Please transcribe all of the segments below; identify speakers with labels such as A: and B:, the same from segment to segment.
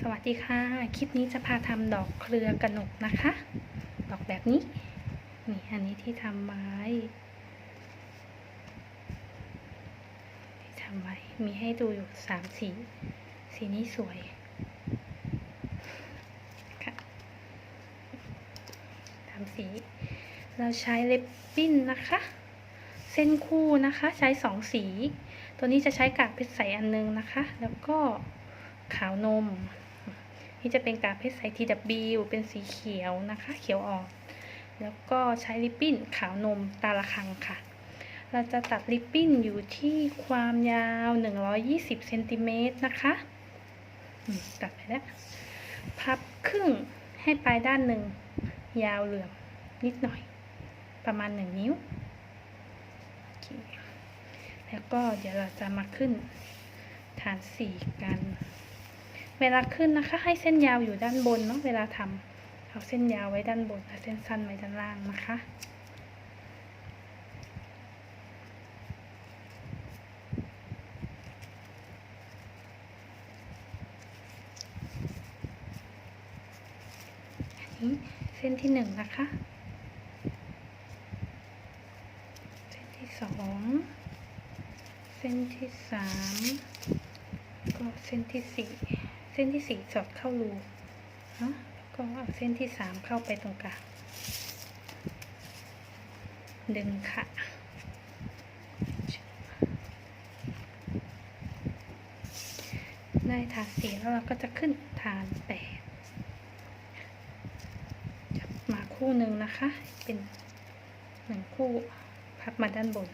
A: สวัสดีค่ะ คลิปนี้จะพาทำดอกเครือกระหนกนะคะ ดอกแบบนี้ นี่อันนี้ที่ทำไว้ที่ทำไว้ มีให้ดูอยู่สามสี สีนี้สวยค่ะทำสี เราใช้เล็บปิ้นนะคะ เส้นคู่นะคะ ใช้สองสี ตัวนี้จะใช้กากเพชรใสอันนึงนะคะ แล้วก็ขาวนม นี่จะเป็นกากเพชรใส TW เป็นสีเขียวนะคะ เขียวอ่อน แล้วก็ใช้ริบบิ้นขาวนมตาละคังค่ะ เราจะตัดริบบิ้นอยู่ที่ความยาว 120เซนติเมตรนะคะตัดไปแล้ว พับครึ่งให้ปลายด้านหนึ่ง ยาวเหลื่อมนิดหน่อย ประมาณ1นิ้วโอเคแล้วก็เดี๋ยวเราจะมาขึ้นฐานสีกัน เวลาขึ้นนะคะ ให้เส้นยาวอยู่ด้านบนเนาะเวลาทำเอาเส้นยาวไว้ด้านบนเอาเส้นสั้นไว้ด้านล่างนะคะนนี้เส้นที่หนึ่งนะคะ เส้นที่สองเส้นที่สามก็เส้นที่สี่ เส้นที่สี่สอดเข้ารูเนาะแล้วก็เอาเส้นที่สามเข้าไปตรงกลางดึงค่ะ ได้ฐานสี่แล้วเราก็จะขึ้นฐานแปดจับมาคู่หนึ่งนะคะ เป็นหนึ่งคู่พับมาด้านบน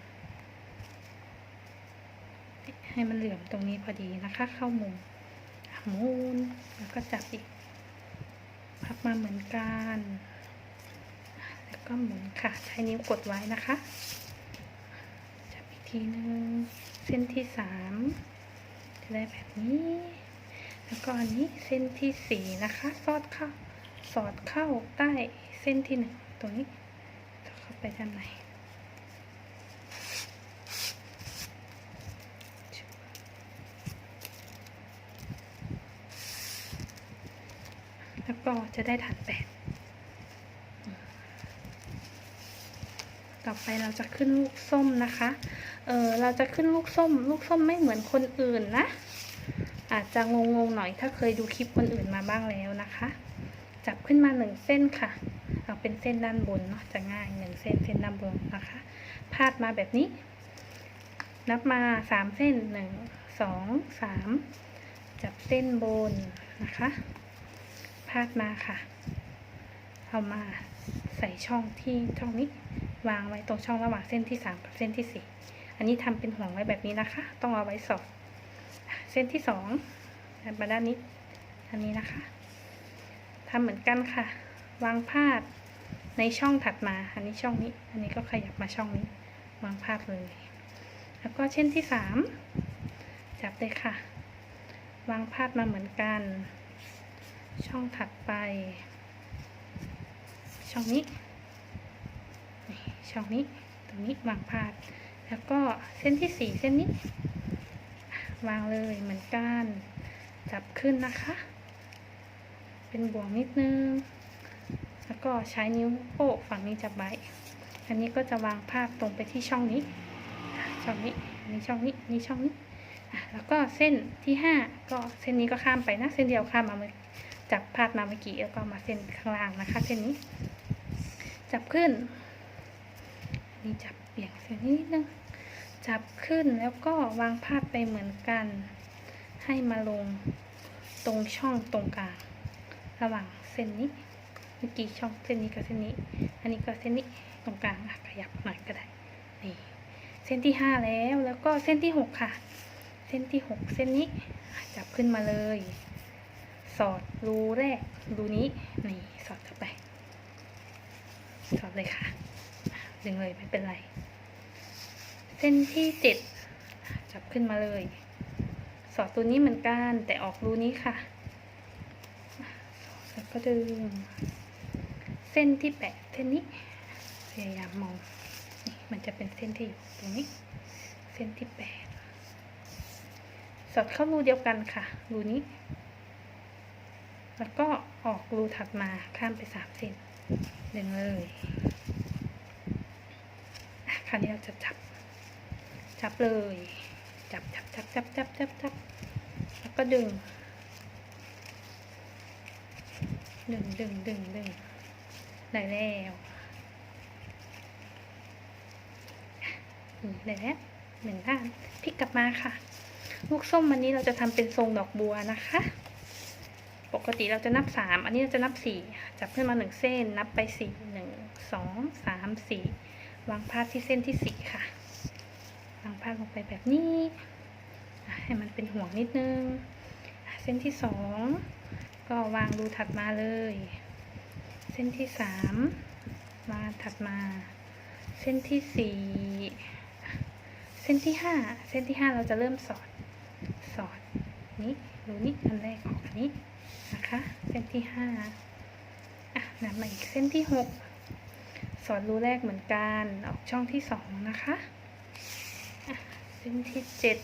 A: ให้มันเหลื่อมตรงนี้พอดีนะคะ เข้ามุมห มุนแล้วก็จับอีกพับมาเหมือนกัน แล้วก็หมุนค่ะ ใช้นิ้วกดไว้นะคะ จับอีกทีหนึ่งเส้นที่สามจะได้แบบนี้ แล้วก็อันนี้เส้นที่สี่นะคะ สอดเข้า สอดเข้าใต้เส้นที่หนึ่งตรงนี้สอดเข้าไปด้านใน แล้วก็จะได้ฐานแปดต่อไปเราจะขึ้นลูกส้มนะคะ เออเราจะขึ้นลูกส้ม ลูกส้มไม่เหมือนคนอื่นนะ อาจจะงงๆหน่อยถ้าเคยดูคลิปคนอื่นมาบ้างแล้วนะคะ จับขึ้นมาหนึ่งเส้นค่ะ เอาเป็นเส้นด้านบนเนาะจะง่ายหนึ่งเส้นเส้นด้านบนนะคะ พาดมาแบบนี้ นับมาสามเส้นหนึ่งสองสามจับเส้นบนนะคะ พาดมาค่ะ เอามาใส่ช่องที่ช่องนี้ วางไว้ตรงช่องระหว่างเส้นที่สามกับเส้นที่สี่อันนี้ทำเป็นห่วงไว้แบบนี้นะคะ ต้องเอาไว้สอดเส้นที่สองมาด้านนี้ อันนี้นะคะทำเหมือนกันค่ะ วางพาดในช่องถัดมา อันนี้ช่องนี้ อันนี้ก็ขยับมาช่องนี้ วางพาดเลย แล้วก็เช่นที่สามจับเลยค่ะ วางพาดมาเหมือนกัน ช่องถัดไป ช่องนี้ช่องนี้ตรงนี้วางพาด แล้วก็เส้นที่สี่เส้นนี้ วางเลยเหมือนกัน จับขึ้นนะคะ เป็นบ่วงนิดนึง แล้วก็ใช้นิ้วโป้งฝั่งนี้จับไว้อันนี้ก็จะวางพาดตรงไปที่ช่องนี้ ช่องนี้นนี้ช่องนี้นนี้ช่องนี้แล้วก็เส้นที่ห้าก็เส้นนี้ก็ข้ามไปนะ เส้นเดียวข้ามมาเมื่อ จับพาดมาเมื่อกี้แล้วก็มาเส้นข้างล่างนะคะ เส้นนี้ จับขึ้นนนี้จับเบี่ยงเส้นนี้นิดนึงจับขึ้นแล้วก็วางพาดไปเหมือนกัน ให้มาลงตรงช่องตรงกลางระหว่างเส้นนี้ เมื่อกี้ช่องเส้นนี้กับเส้นนี้ อันนี้ก็เส้นนี้ตรงกลางอะขยับหน่อยก็ได้นี่เส้นที่ห้าแล้วแล้วก็เส้นที่หกค่ะ เส้นที่หกเส้นนี้จับขึ้นมาเลย สอดรูแรกรูนี้นี่สอดเข้าไป สอดเลยค่ะ ดึงเลยไม่เป็นไร เส้นที่เจ็ดจับขึ้นมาเลย สอดตัวนี้เหมือนกันแต่ออกรูนี้ค่ะแล้วก็ดึง เส้นที่แปดเส้นนี้พยายามมองนี่มันจะเป็นเส้นที่อยู่ตรงนี้ เส้นที่แปดสอดเข้ารูเดียวกันค่ะรูนี้ แล้วก็ออกรูถัดมาข้ามไปสามเส้นดึงเลยคราวนี้เราจะจับ จับเลย จับจับจับจับจับจับจับแล้วก็ดึง ดึงดึงดึงดึงได้แล้วได้แล้วหนึ่งด้านพลิกกลับมาค่ะ ลูกส้มวันนี้เราจะทำเป็นทรงดอกบัวนะคะ ปกติเราจะนับสามอันนี้เราจะนับสี่จับขึ้นมาหนึ่งเส้น นับไปสี่หนึ่งสองสามสี่วางพาดที่เส้นที่สี่ค่ะ วางพาดลงไปแบบนี้ ให้มันเป็นห่วงนิดนึง เส้นที่สองก็วางรูถัดมาเลย เส้นที่สามวางถัดมา เส้นที่สี่เส้นที่ห้าเส้นที่ห้าเราจะเริ่มสอด สอดนี้รูนี้อันแรกออกอันนี้ นะคะเส้นที่ห้าอะนำมาอีกเส้นที่หกสอดรูแรกเหมือนกันออกช่องที่สองนะคะอะเส้นที่เจ็ด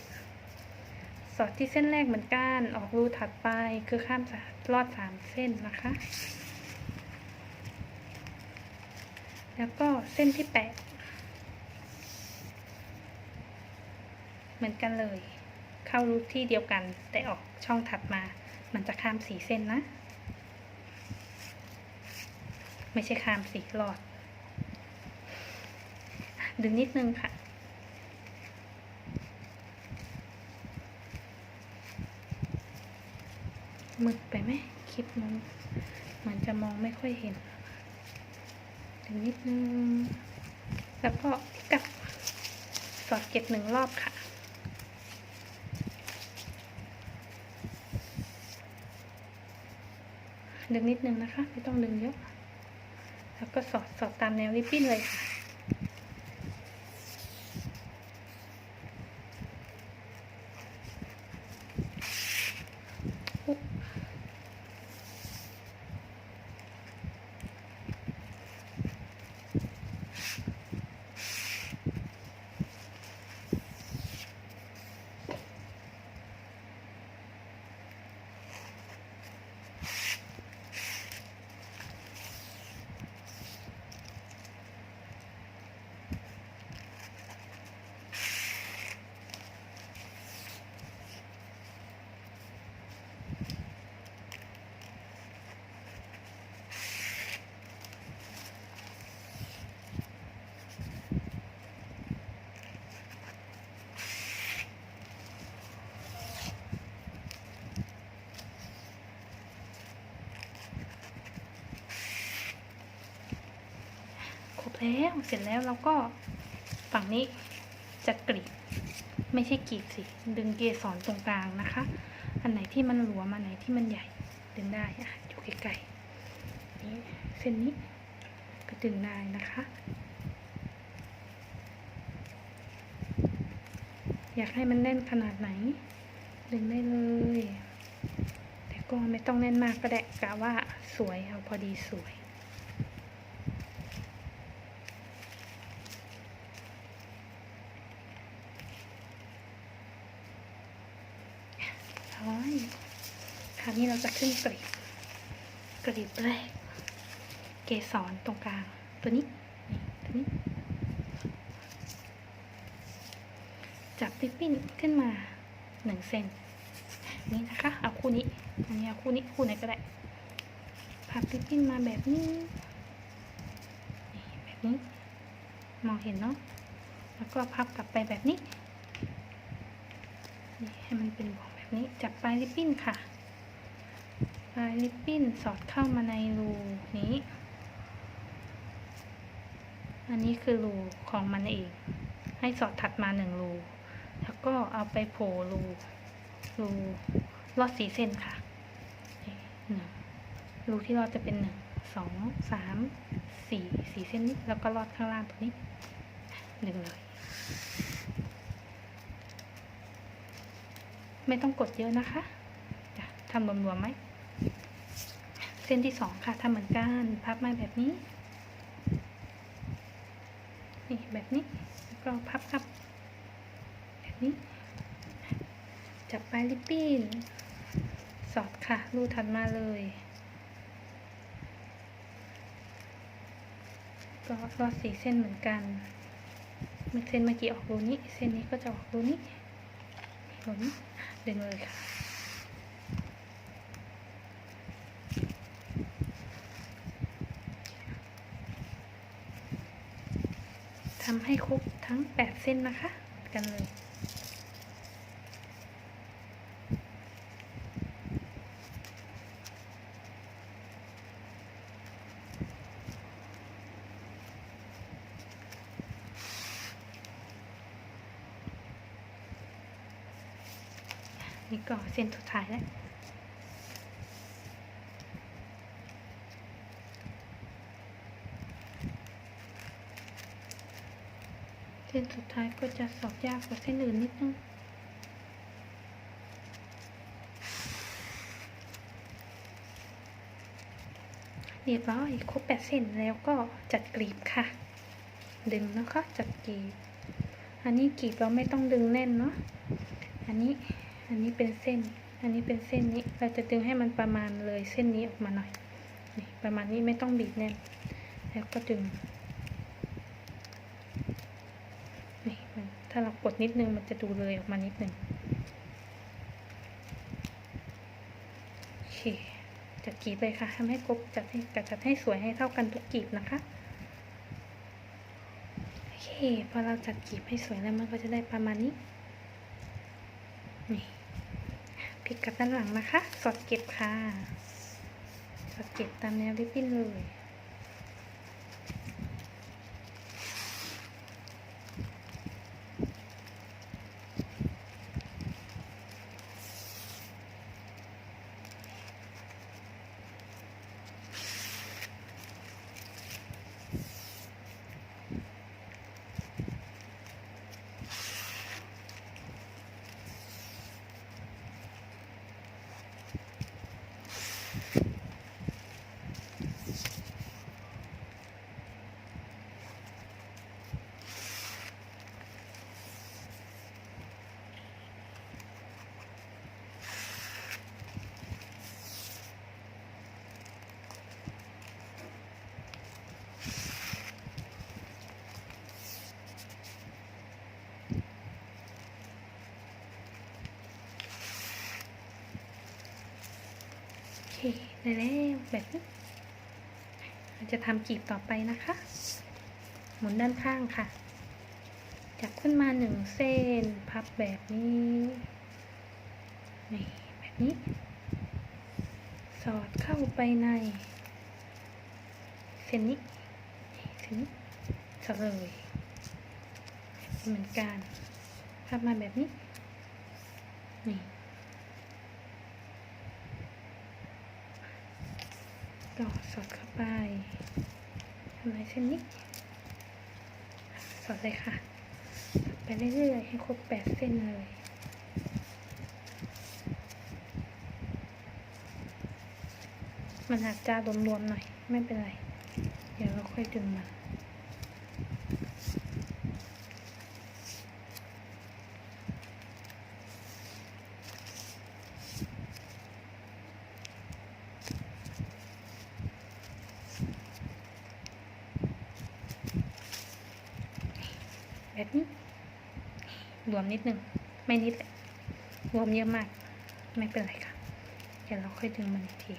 A: สอดที่เส้นแรกเหมือนกันออกรูถัดไปคือข้ามสามลอดสามเส้นนะคะ แล้วก็เส้นที่แปดเหมือนกันเลย เข้ารูปที่เดียวกัน แต่ออกช่องถัดมา มันจะข้ามสีเส้นนะ ไม่ใช่ข้ามสีหลอด ดึงนิดนึงค่ะมืดไปไหมคลิปมันเหมือนจะมองไม่ค่อยเห็นดึงนิดนึง แล้วก็กลับสอดเก็บหนึ่งรอบค่ะ ดึงนิดนึงนะคะ ไม่ต้องดึงเยอะ แล้วก็สอดสอดตามแนวริบบิ้นเลยค่ะ แล้วเสร็จแล้วเราก็ฝั่งนี้จะกรีดไม่ใช่กรีดสิ ดึงเกสรตรงกลางนะคะ อันไหนที่มันหลวมอันไหนที่มันใหญ่ดึงได้อะอยู่ไกลๆนี่เส้นนี้ก็ดึงได้นะคะ อยากให้มันแน่นขนาดไหน ดึงได้เลย แต่ก็ไม่ต้องแน่นมากก็ได้กะว่าสวยเอาพอดีสวย ร้อยคราวนี้เรา จะขึ้นกรีบกรีบแรก เกสรตรงกลาง ตัวนี้ ตัวนี้ จับริบบิ้นขึ้นมาหนึ่งเซนนี่นะคะ เอาคู่นี้ อันนี้เอาคู่นี้คู่ไหนก็ได้พับริบบิ้นมาแบบนี้นี่แบบนี้ มองเห็นเนาะ แล้วก็พับกลับไปแบบนี้นี่ให้มันเป็นวงแบบนี้ จับปลายริบบิ้นค่ะ ลายริบบิ้นสอดเข้ามาในรูนี้ อันนี้คือรูของมันเอง ให้สอดถัดมาหนึ่งรู แล้วก็เอาไปโผล่รู รูลอดสีเส้นค่ะหนึ่งรูที่ลอดจะเป็นหนึ่งสองสามสี่สี่เส้นนี้ แล้วก็ลอดข้างล่างตรงนี้ดึงเลย ไม่ต้องกดเยอะนะคะ จะทำรวมๆไหม เส้นที่สองค่ะทำเหมือนกันพับมาแบบนี้ นี่แบบนี้แล้วก็พับกับ แบบนี้ จับปลายริบบิ้นสอดค่ะรูถัดมาเลย ก็รอดสีเส้นเหมือนกันเส้นเมื่อกี้ออกรูนี้ เส้นนี้ก็จะออกรูนี้รูนี้เดึงเลยค่ะ ให้ครบทั้ง 8 เส้นนะคะ กันเลย นี่ก็เส้นสุดท้ายแล้ว เส้นสุด ท้ายก็จะสอบยากกว่าเส้นอื่นนิดนึงเรียบร้อยครบแปดเส้นแล้วก็จัดกลีบค่ะ ดึงนะคะจัดกลีบ อันนี้กลีบเราไม่ต้องดึงแน่นเนาะอันนี้อันนี้เป็นเส้น อันนี้เป็นเส้นนี้เราจะดึงให้มันประมาณเลยเส้นนี้ออกมาหน่อยนี่ประมาณนี้ไม่ต้องบีบแน่น แล้วก็ดึง นี่มันถ้าเรากดนิดนึงมันจะดูเลยออกมานิดนึงโอเคจัดกีบเลยค่ะทำให้ครบจัดให้จัดให้สวยให้เท่ากันทุกกีบนะคะโอเคพอเราจัดกีบให้สวยแล้วมันก็จะได้ประมาณนี้นี่พิกกับด้านหลังนะคะ สอดเก็บค่ะ สอดเก็บตามแนวริบบิ้นเลย ได้แล้วแบบนี้เราจะทำกีบต่อไปนะคะ หมุนด้านข้างค่ะ จับขึ้นมาหนึ่งเส้น พับแบบนี้นี่แบบนี้ สอดเข้าไปในเส้นนี้เส้นนี้สอดเลยเหมือนกันพับมาแบบนี้นี่ ก็สอดเข้าไปทำลายเส้นนี้ สอดเลยค่ะ ไปเรื่อยๆให้ครบแปดเส้นเลยมันอาจจะรวมๆหน่อย ไม่เป็นไร เดี๋ยวเราค่อยดึงมาแบบนี้ รวมนิดนึง ไม่นิดแหละรวมเยอะมาก ไม่เป็นไรค่ะ เดี๋ยวเราค่อยดึงมันอีกที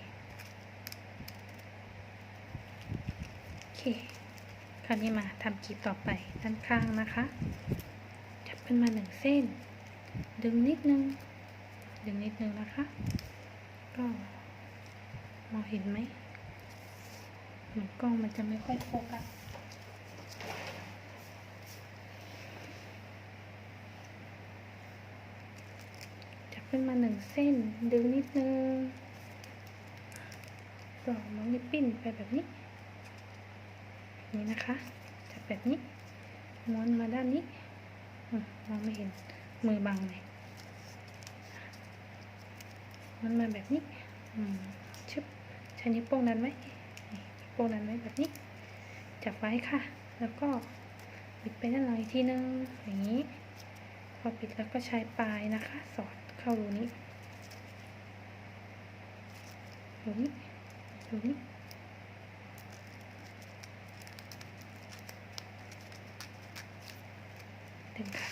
A: โอเค คราวนี้มาทำกรีบต่อไปด้านข้างนะคะ จับขึ้นมาหนึ่งเส้น ดึงนิดนึง ดึงนิดนึงนะคะ ก็มองเห็นไหมเหมือนกล้องมันจะไม่ค่อยโฟกัส จับขึ้ นมาหนึ่งเส้น ดึงนิดนึงก็น้องนิปปิ้นไปแบบนี้แบบนี้นะคะจับแบบนี้ ม้วนมาด้านนี้มองไม่เห็นมือบังเลยม้วนมาแบบนี้อืมชึบใช้นิ้วโป้งดันไว้นี่นิ้วโป้งดันไว้แบบนี้ จับไว้ค่ะ แล้วก็บิดไปด้านหลังอีกทีนึงอย่างนี้ พอปิดแล้วก็ใช้ปลายนะคะ สอด เข้ารูนี้ดูนี่ดูนี่ดึงค่ะ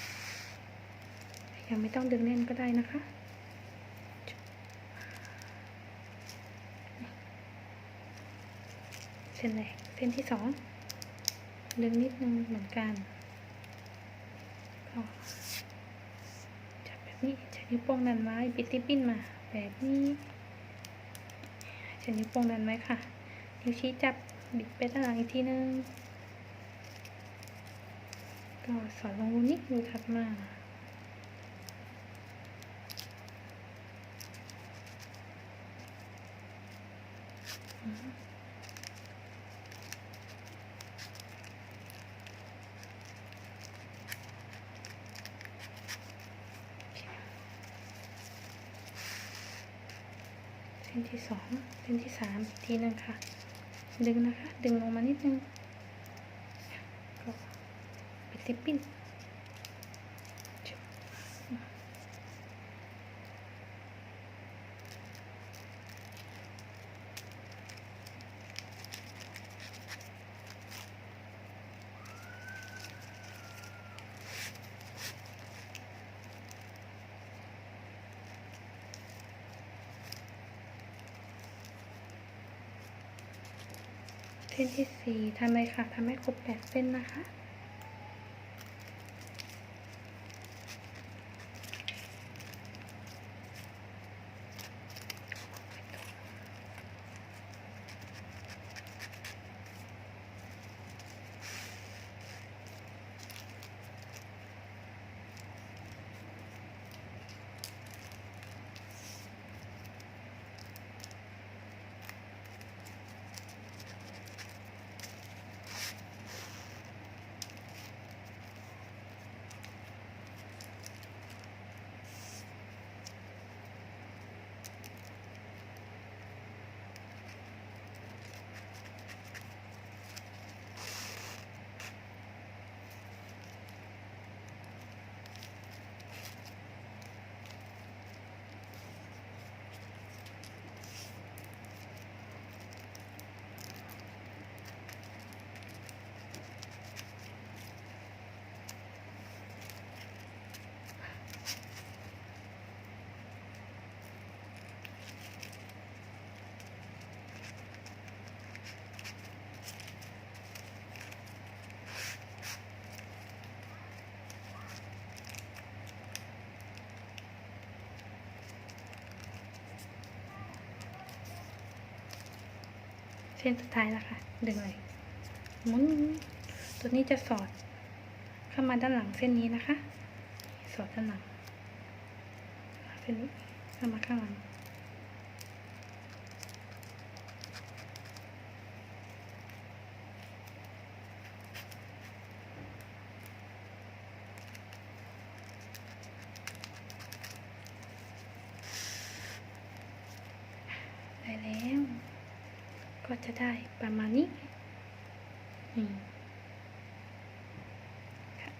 A: ยังไม่ต้องดึงแน่นก็ได้นะคะเส้นแรกเส้นที่สองดึงนิดนึงเหมือนกันก็ นี้ใช้นิ้วโป้งดันไว้ปิดที่ปิ้นมาแบบนี้ใช้นิ้วโป้งดันไว้ค่ะ นิ้วชี้จับบิดไปด้านหลังอีกทีนึงก็สอดลงรูนี้รูถัดมา เส้นที่สอง เส้นที่สามทีนึงค่ะ ดึงนะคะ ดึงลงมานิดนึงก็ปิดสิปปิ้น เส้นที่สี่ทำเลยค่ะทำให้ครบแปดเส้นนะคะ เส้นสุดท้ายแล้วค่ะดึงเลยหมุนตัวนี้จะสอดเข้ามาด้านหลังเส้นนี้นะคะ สอดด้านหลังเส้นนี้เข้ามาข้างหลัง ได้แล้ว ก็จะได้ ประมาณนี้นี่ค่ะ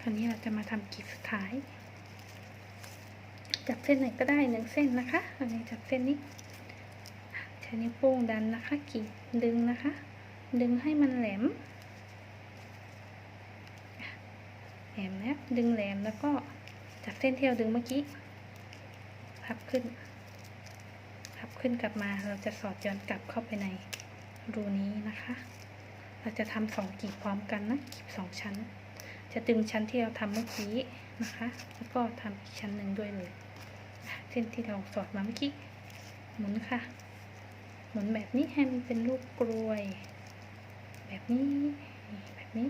A: คราวนี้เราจะมาทำกรีดสุดท้าย จับเส้นไหนก็ได้หนึ่งเส้นนะคะอันนี้จับเส้นนี้ใช้นิ้วโป้งดันนะคะกรีดดึงนะคะ ดึงให้มันแหลมแหลมแล้วดึงแหลมแล้วก็จับเส้นที่เราดึงเมื่อกี้พับขึ้น ขึ้นกลับมาเราจะสอดย้อนกลับเข้าไปในรูนี้นะคะ เราจะทำสองกลีบพร้อมกันนะกลีบสองชั้น จะดึงชั้นที่เราทำเมื่อกี้นะคะ แล้วก็ทำอีกชั้นหนึ่งด้วยเลยเส้นที่เราสอดมาเมื่อกี้หมุนค่ะ หมุนแบบนี้ให้มันเป็นรูปกลวย แบบนี้แบบนี้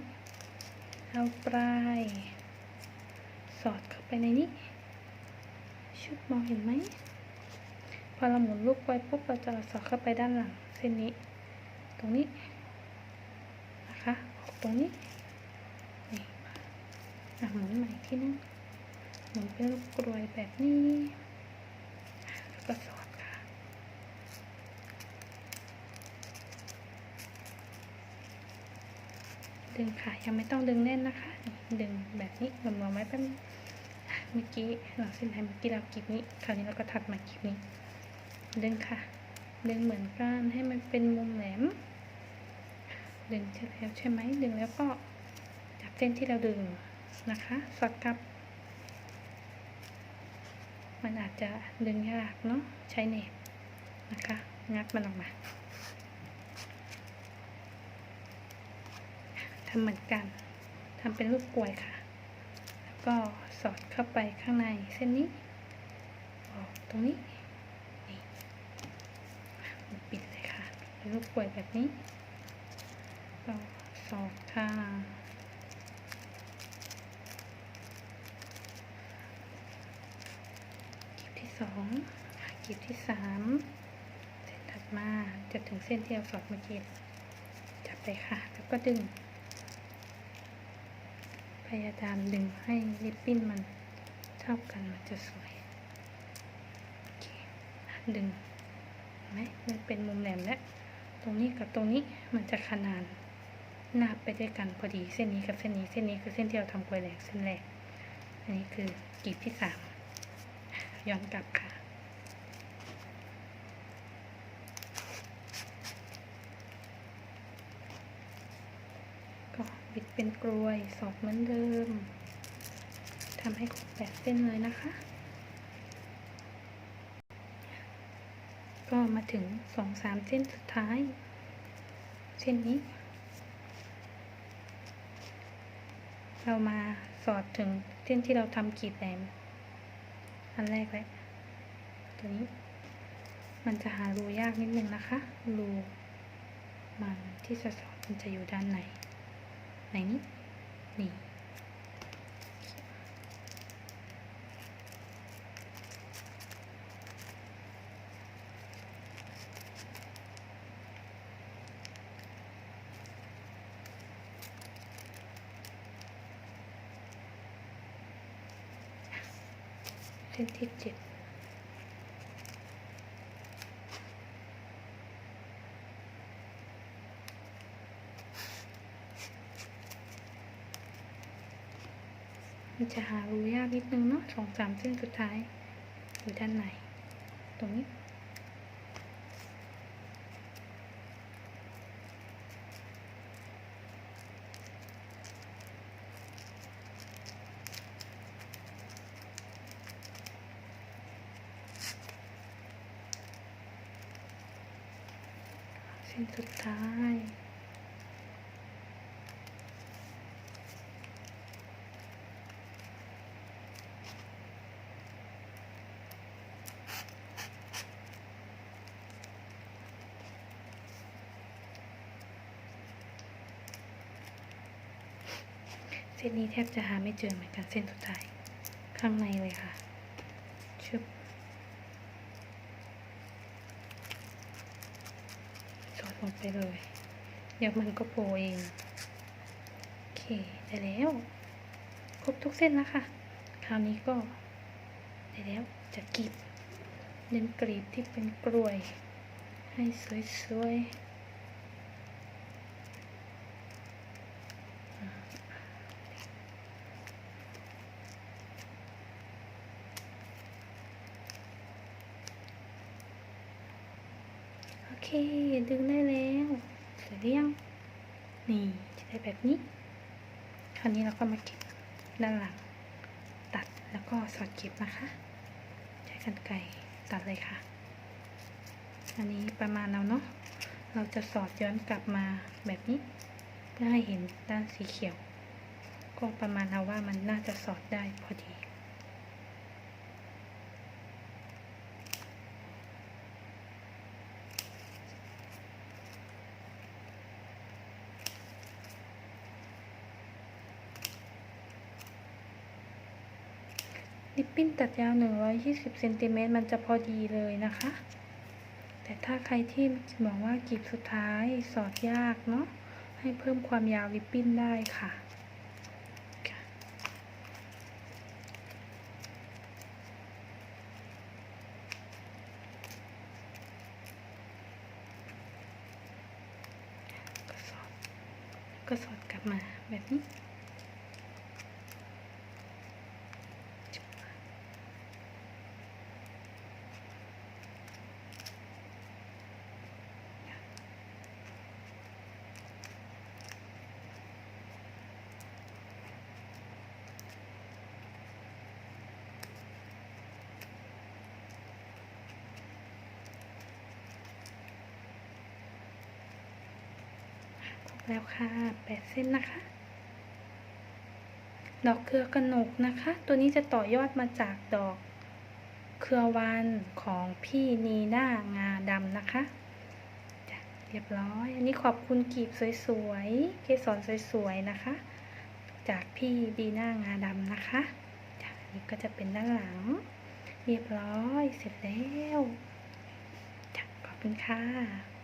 A: เอาปลาย สอดเข้าไปในนี้ ชุดมองเห็นไหม พอเราหมุนลูกไว้ปุ๊บเราจะสอดเข้าไปด้านหลังเส้นนี้ ตรงนี้นะคะตรงนี้นี่หมุนใหม่อีกที่นึงหมุนเป็นลูกกลวยแบบนี้แล้วก็สอดค่ะดึงค่ะยังไม่ต้องดึงแน่นนะคะ ดึงแบบนี้หลวมๆไว้แป๊บนึงอะเมื่อกี้หลังเส้นไทยเมื่อกี้เรากรีบนี้คราวนี้เราก็ถัดมากรีบนี้ ดึงค่ะ ดึงเหมือนกันให้มันเป็นมุมแหลม ดึงใช่แล้วใช่ไหมดึงแล้วก็จับเส้นที่เราดึงนะคะ สอดกลับ มันอาจจะดึงยากเนาะใช้เน็บนะคะ งัดมันออกมาทำเหมือนกันทำเป็นรูปกลวยค่ะ แล้วก็สอดเข้าไปข้างในเส้นนี้ ออกตรงนี้ปิดเลยค่ะ เป็นรูปกลวยแบบนี้ก็สอดค่ะกีบที่สองกีบที่สามเส้นถัดมาจะถึงเส้นที่เราสอดเมื่อกี้จับไปค่ะ แล้วก็ดึง พยายามดึงให้ริบบิ้นมันเท่ากันมันจะสวยดึงไหมมันเป็นมุมแหลมแล้ว รงนี้กับตรงนี้มันจะขนานนาบไปด้วยกันพอดีเส้นนี้กับเส้นนี้เส้นนี้คือเส้นที่เราทำกลวยแหลกเส้นแรกอันนี้คือกีบที่สามย้อนกลับค่ะ ก็บิดเป็นกลวยสอดเหมือนเดิมทำให้ครบแปดเส้นเลยนะคะ ก็ มาถึงสองสามเส้นสุดท้าย เส้นนี้ เรามาสอดถึงเส้นที่เราทำกีบแหลมอันแรกเลยตัวนี้ มันจะหารูยากนิดนึงนะคะรูมันที่จะสอดมันจะอยู่ด้านไหนไหนนี้นี่ ที่เจ็ดมันจะหารูยากนิดนึงเนาะสองสามเส้นสุดท้ายอยู่ด้านในตรงนี้ นสุดท้ายเส้นนี้แทบจะหาไม่เจอเหมือนกันเส้นสุดท้าย ข้างในเลยค่ะชึบสอดลงไป เลย เดี๋ยวมันก็โปรเอง โอเคได้แล้ว ครบทุกเส้นแล้วค่ะ คราวนี้ก็ได้แล้วจะกรีบเน้นกรีบที่เป็นกลวย ให้สวยๆ โอเค ดึงได้แล้วเสร็จหรือยังนี่จะได้แบบนี้ คราวนี้เราก็มาเก็บด้านหลัง ตัดแล้วก็สอดเก็บนะคะ ใช้กรรไกรตัดเลยค่ะ อันนี้ประมาณเราเนาะ เราจะสอดย้อนกลับมาแบบนี้เพื่อให้เห็นด้านสีเขียว ก็ประมาณเราว่ามันน่าจะสอดได้พอดี ริบบิ้นตัดยาว 120เซนติเมตรมันจะพอดีเลยนะคะ แต่ถ้าใครที่มองว่ากีบสุดท้ายสอดยากเนาะให้เพิ่มความยาวริบบิ้นได้ค่ะค่ะ ก็สอด ก็สอดกลับมาแบบนี้ โแล้วค่ะแปดเส้นนะคะ ดอกเครือกระหนกนะคะ ตัวนี้จะต่อยอดมาจากดอกเครือวันของพี่นีน่างาดำนะคะจ้ะเรียบร้อย อันนี้ขอบคุณกีบสวยๆ เกสรสวยๆนะคะ จากพี่ดีน่างาดำนะคะจ้ะอันนี้ก็จะเป็นด้านหลัง เรียบร้อยเสร็จแล้วจ้ะขอบคุณค่ะ